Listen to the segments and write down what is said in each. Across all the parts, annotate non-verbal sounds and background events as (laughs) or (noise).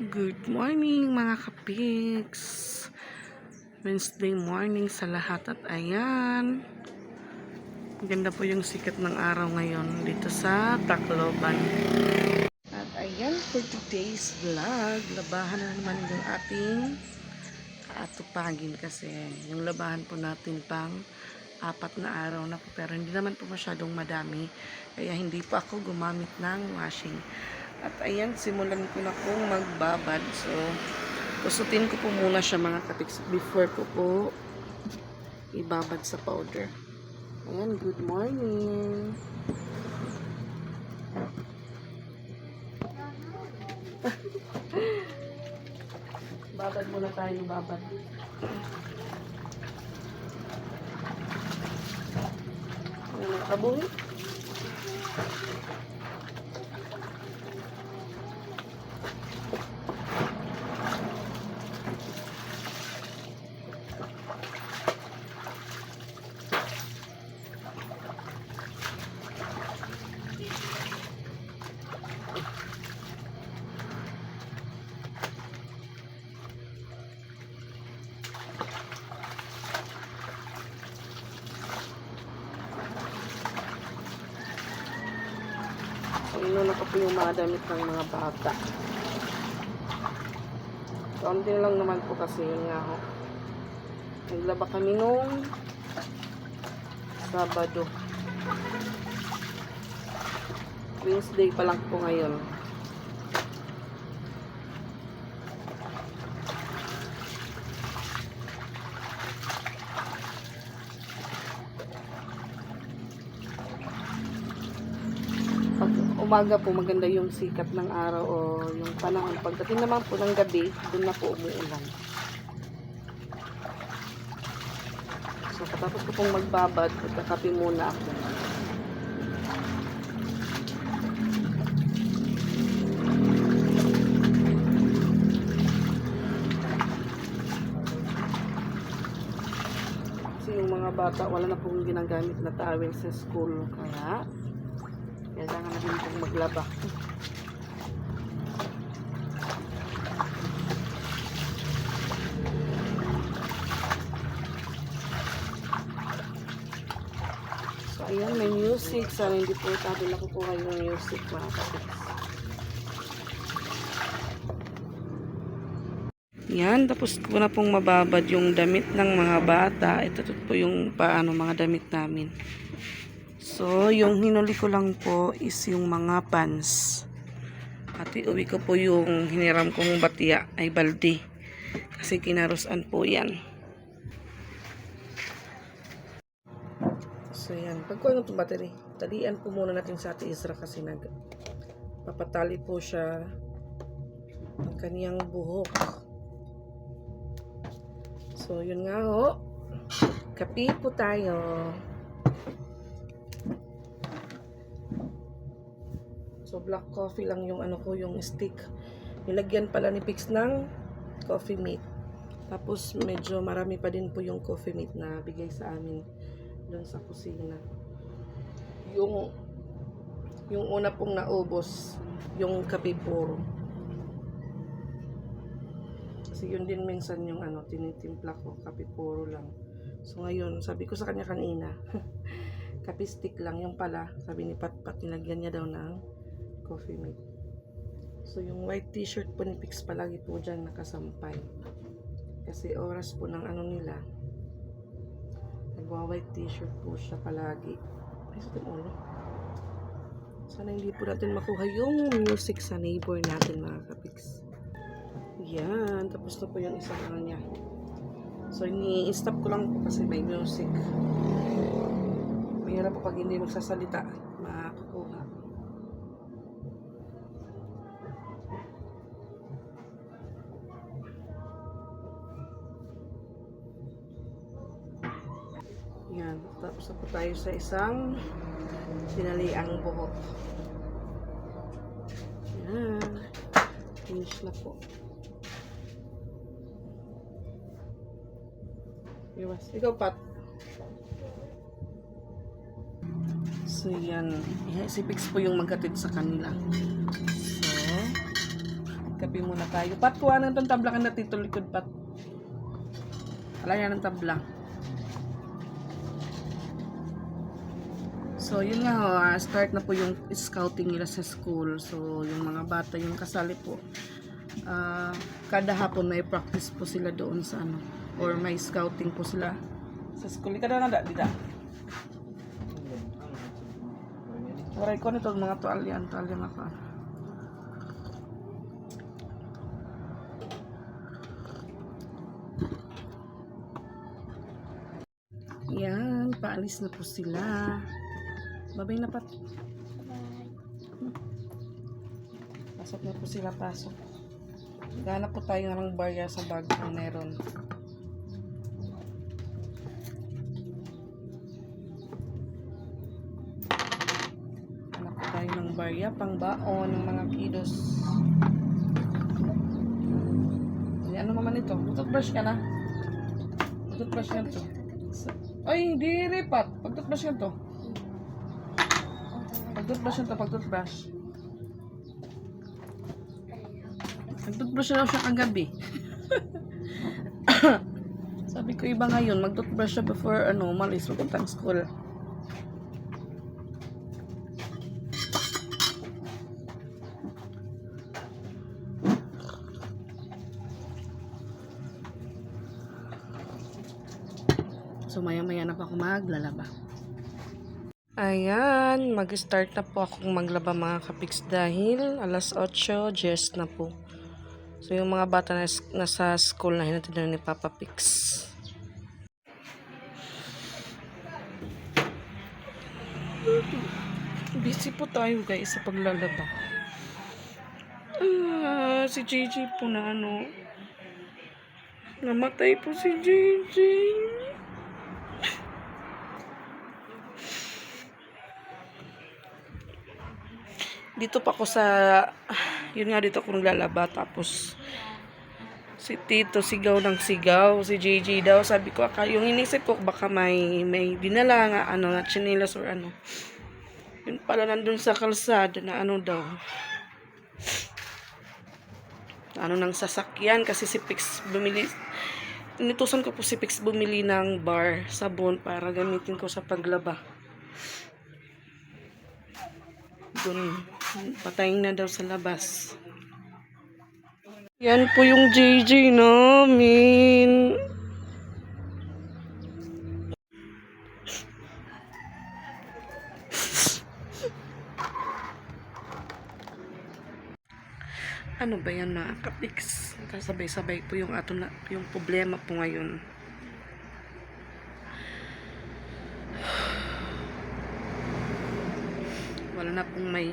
Good morning mga kapiks. Wednesday morning sa lahat at ayan. Ganda po yung sikat ng araw ngayon dito sa Tacloban. At ayan for today's vlog. Labahan na naman yung ating kaatupagin kasi yung labahan po natin pang apat na araw na po pero hindi naman po masyadong madami kaya hindi pa ako gumamit ng washing at ayan simulan ko na pong magbabad. So usutin ko po muna siya mga katiks before ko po ibabad sa powder. Ayan good morning. (laughs) Babad muna tayo babad. Ano kabuhi So, inuna ko po yung mga damit ng mga bata. Kaunti lang naman po kasi yun nga ho. Naglaba kami nung Sabado. Wednesday pa lang po ngayon. pag umaga po maganda yung sikat ng araw o yung panahon. Pagdating naman po ng gabi, doon na po umuulan. So, katapos ko pong magbabad, magkakape muna ako. Kasi yung mga bata, wala na pong ginagamit na towel sa school. Kaya, kailangan na din pong maglaba. So, ayan, may music. Sana hindi po tabi na ko po kayong music, mga kapits. Yan, tapos ko na pong mababad yung damit ng mga bata. Ito po yung paano mga damit namin. So, yung hinuli ko lang po is yung mga pants. At iuwi ko po yung hiniram kong batya ay balde. Kasi kinarusan po yan. So, yan. Pagkuha ng battery, talian po muna natin sa ate Isra kasi nag papatali po siya ang kaniyang buhok. So, yun nga ho. Kapi po tayo. So, black coffee lang yung ano ko, yung stick. Nilagyan pala ni Pix ng coffee mate. Tapos, medyo marami pa din po yung coffee mate na bigay sa amin doon sa kusina. Yung, yung una pong naubos, yung kape puro. Kasi yun din minsan yung ano, tinitimpla ko, kape puro lang. So, ngayon, sabi ko sa kanya kanina, (laughs) kape stick lang yung pala. Sabi ni Patpat, nilagyan niya daw ng coffee mate. So, yung white t-shirt po ni Pix palagi po dyan nakasampay. Kasi oras po ng ano nila. Nagwa white t-shirt po siya palagi. Ay, sa ulo. Sana hindi po natin makuha yung music sa neighbor natin mga kapix. Yan. Tapos na po yung isang ano niya. So, ini-stop ko lang po kasi may music. Mahirap po pag hindi magsasalita. Makakuha. Tayo sa isang sinaliang buhok. Yan. Finish na po. Iwas. Ikaw, Pat. So, yan. Si Pix po yung magkatid sa kanila. So, magkape muna tayo. Pat, kuha na itong tabla ka na tito likod, Pat. Wala yan ng tabla. So, yun nga ho, ah, start na po yung scouting nila sa school. So, yung mga bata, yung kasali po, ah, kada hapon may practice po sila doon sa ano, or may scouting po sila sa school. Ika na na, dida. Waray ko nito mga tuwalyan, tuwalyan ako. Yan, paalis na po sila. Babay na pat. Pasok na po sila, pasok. Ganap po tayo ng barya sa bag kung meron. Hanap po tayo ng barya pang baon ng mga kidos. Ay, ano naman ito? Toothbrush ka na? Toothbrush ka to. Ay, hindi ripat. Pag-toothbrush ka to. Pag-toothbrush ka to, pag-toothbrush. Nag-toothbrush na siya kagabi. (coughs) Sabi ko iba ngayon, mag-toothbrush siya before ano, umalis papuntang school. So maya-maya na po ako maglalaba. Ayan, mag-start na po akong maglaba mga kapiks dahil alas 8, just na po. So yung mga bata na nasa school na hinatid na ni Papa Pix. Busy po tayo guys sa paglalaba. Ah, si Gigi po na ano. Namatay po si Gigi. Dito pa ako sa yun nga dito ako naglalaba. Tapos si Tito sigaw ng sigaw. Si JJ daw sabi ko aka yung inisip ko baka may may dinala nga ano na chinelas or ano. Yun pala nandun sa kalsada na ano daw. Ano ng sasakyan kasi si Pix bumili inutusan ko po si Pix bumili ng bar sabon para gamitin ko sa paglaba. Dun patayin na daw sa labas. Yan po yung JJ namin. Ano ba yan mga kapiks sabay-sabay po yung ato na yung problema po ngayon. Wala na pong may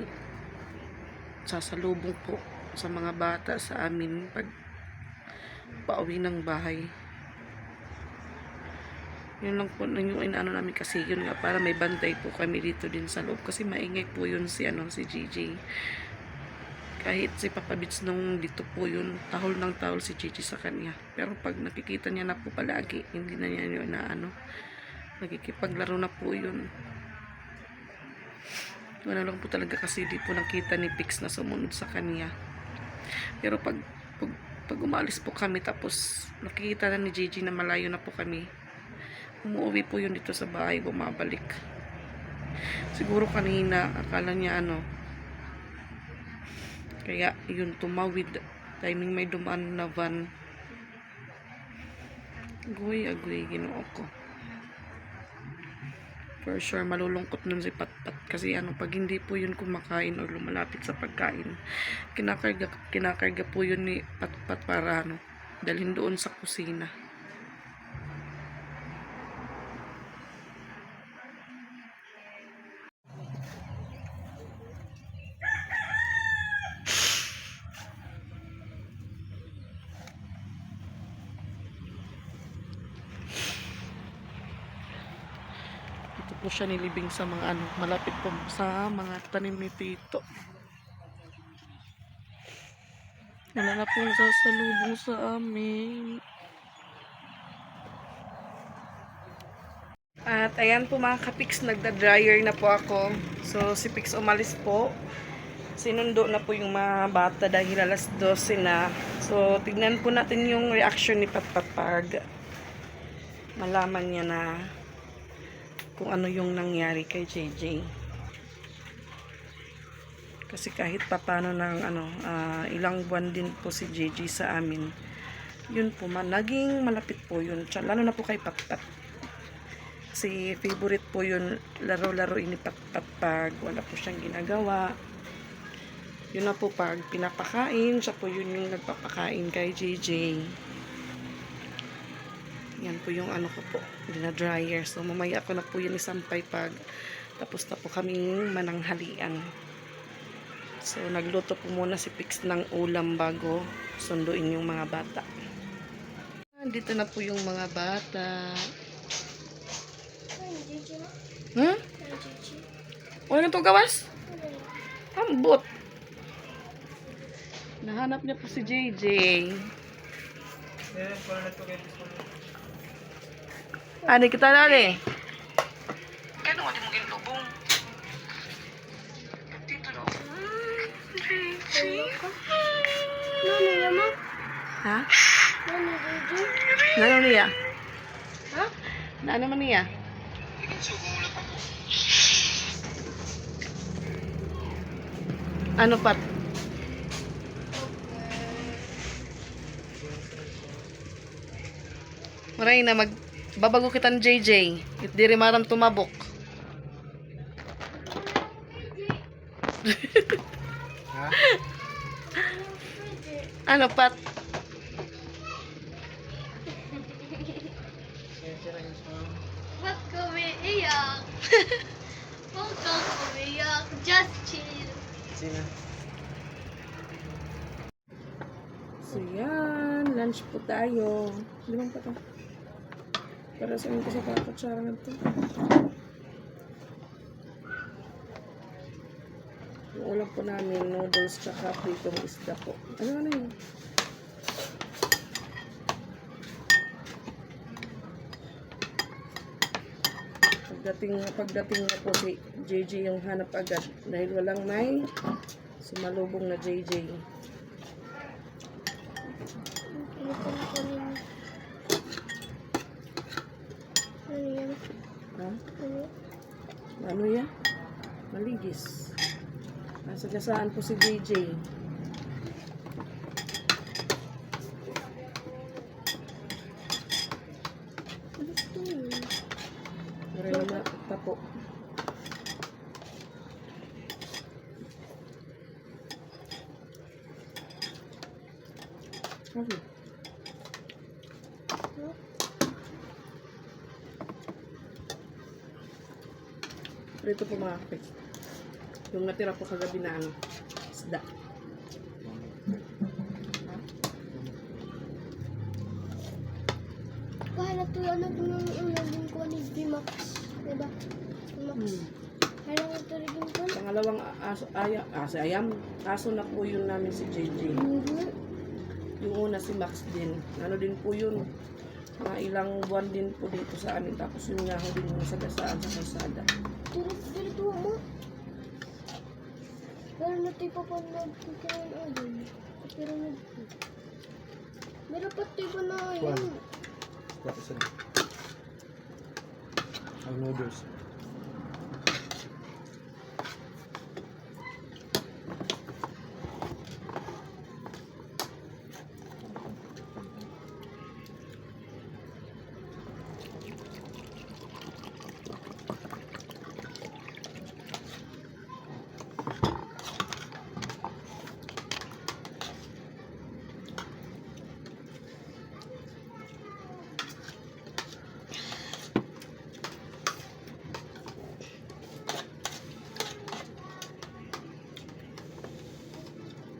sasalubong po sa mga bata sa amin pag pauwi ng bahay. Yun lang po yung inaano namin kasi yun nga para may bantay po kami dito din sa loob kasi maingay po yun si ano si Gigi. Kahit si Papa Bits nung dito po yun, tahol ng tahol si Gigi sa kanya. Pero pag nakikita niya na po palagi, hindi na niya yun na ano, nakikipaglaro na po yun. Wala lang po talaga kasi di po nakita ni Pix na sumunod sa kanya. Pero pag, pag, pag umalis po kami tapos nakikita na ni Gigi na malayo na po kami, umuwi po yun dito sa bahay, bumabalik. Siguro kanina, akala niya ano, kaya yun tumawid, timing may dumaan na van. Agoy, agoy, ginoo ko for sure malulungkot nun si Patpat kasi ano pag hindi po yun kumakain or lumalapit sa pagkain kinakarga kinakarga po yun ni Patpat para ano dalhin doon sa kusina po siya nilibing sa mga ano, malapit po sa mga tanim ni Tito. Wala na pong sasalubong sa amin. At ayan po mga kapiks, nagda-dryer na po ako. So si Pix umalis po. sinundo na po yung mga bata dahil alas 12 na. So, tignan po natin yung reaction ni Patpatpag. Malaman niya na kung ano yung nangyari kay JJ. Kasi kahit papano ng ano, ah, ilang buwan din po si JJ sa amin. Yun po, man, naging malapit po yun. Lalo na po kay Patpat. Kasi favorite po yun, laro-laro ini Patpat pag wala po siyang ginagawa. Yun na po pag pinapakain, siya po yun yung nagpapakain kay JJ. Yan po yung ano ko po, dryer. So mamaya ko na po yun isampay pag tapos na po kaming mananghalian. So nagluto po muna si Pix ng ulam bago sunduin yung mga bata. Dito na po yung mga bata. Hmm? Wala na to gawas? Ambot. Nahanap niya po si JJ. Ano kita nali? Kano mo di mo ginlubong? Dito. JJ. Nani naman? Ha? Nani Gigi? Nano niya? Ha? Nano man niya? Ano pat? Maray na mag babago kitan JJ. It diri maram tumabok. ano pat? Ba't ka umiiyak? Huwag kang umiiyak. Just chill. So yan, lunch po tayo. Limang pa to. Para sa inyo ko sa kakatsara na to. Yung ulam po namin, noodles tsaka pritong isda po. Ano ano yun? Pagdating, pagdating na po si JJ yung hanap agad dahil walang may sumalubong na JJ. Ito na ko rin. Ano yan? Ha? Ano? Ano yan? Maligis. Nasa gasaan po si JJ. Ano ito yun? Maray na tapo. Ano? Huh? Ito po mga kapit. Yung natira po kagabi na ano, isda. Ito ano ko nung ulan din ko ni Bimax. Diba? Bimax. Hmm. Kaya ito rin ko. Pangalawang aso, aya, aso, ayam. Kaso na po yun namin si JJ. Mhm. Yung una si Max din. Ano din po yun. Mga ilang buwan din po dito sa amin. Tapos yun nga din yung sa gasaan sa kalsada. Dito, dito mo. Pero natin pa pa nagkikaroon agad. Pero nag... Meron pa tayo na yun. What is it? Ang noodles.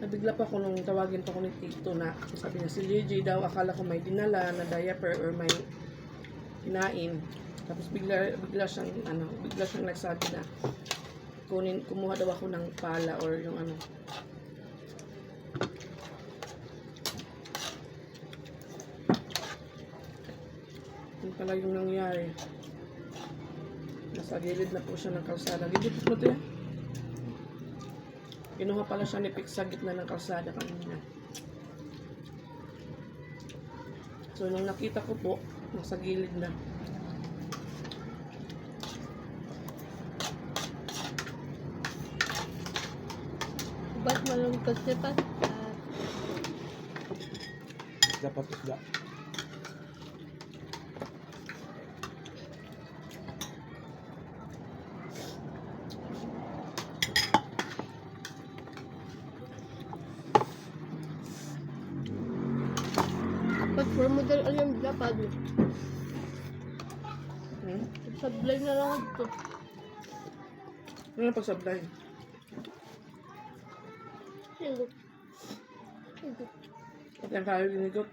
Nabigla pa ako nung tawagin pa ko ni Tito na sabi niya si JJ daw akala ko may dinala na diaper or may kinain. Tapos bigla bigla siyang ano, bigla siyang nagsabi na kunin kumuha daw ako ng pala or yung ano. Yun pala yung nangyari. Nasa gilid na po siya ng kalsada. Gilid mo to yan? Kinuha pala siya ni Pix sa gitna ng kalsada kanina. So, nung nakita ko po, nasa gilid na. Ba't malungkot siya pa? Ah, Dapat isda. Ba't puro model alam dapat? Hmm? Sablay na lang ito. Ano yung pagsablay? Higot. Higot. At yung kayo ginigot.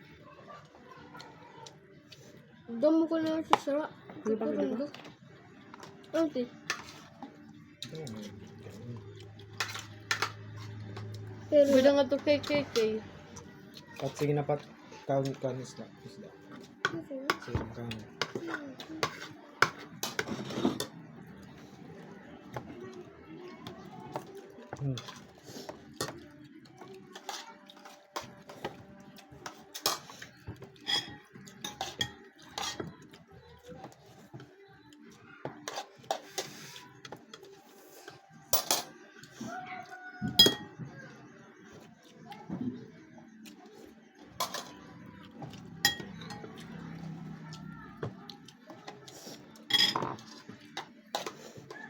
Damo ko na lang sa sara. Ano ba ginigot? Ante. Pero Bida nga to kay kay kay. At sige na pat. Kaon kaon isda. Isda. Na kaon. Hmm.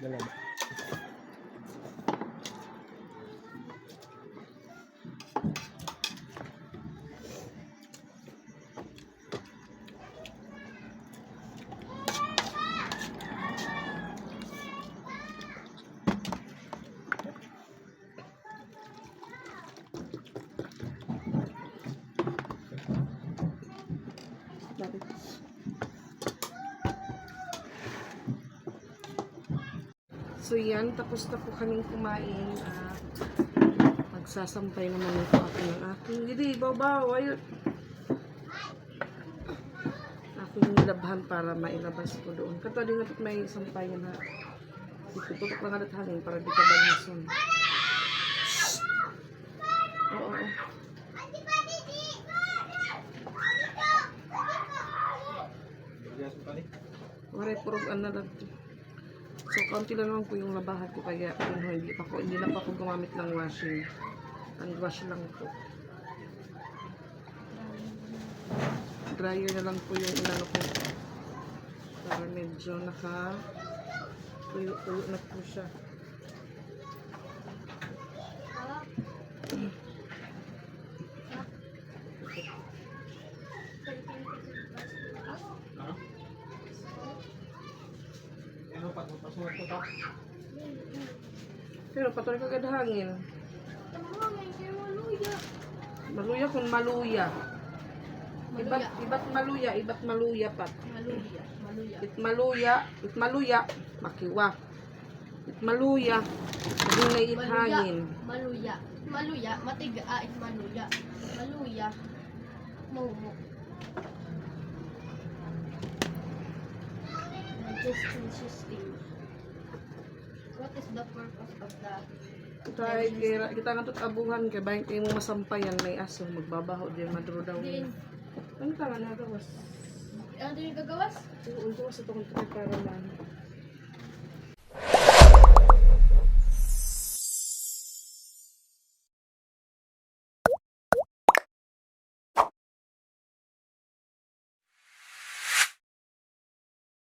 Salamat. So yan, tapos na po kaming kumain at magsasampay naman ito ako ng aking hindi, babaw, ayun. Aking nilabhan para mailabas ko doon. Kato din natin may sampayan na itututok lang alat hangin para di ka balhason. Oo. Maray purog ano lang. So, kaunti lang naman po yung labahan ko kaya ho, hindi pa ko, hindi lang pa ako gumamit ng washing. Hand wash lang po. Dryer na lang po yung inano ko. Para medyo naka tuyo-tuyo na po siya. Ano pa? Pasuot ko ta. Pero patuloy kagad hangin. Maluya kung maluya. Ibat, ibat maluya, ibat maluya pat. Maluya. Maluya. It maluya, it maluya, makiwa. It maluya, na it hangin. Maluya. Maluya. Matiga. Ah, it maluya. Maluya. Momo. Interesting system. What is the purpose of the Kita, kira, kita nga tot abuhan kay bayan kayo mo masampayan may aso magbabaho din madro daw. din? Ano ka nga nagawas? Ano din yung gagawas? Oo, ito sa tukong para man.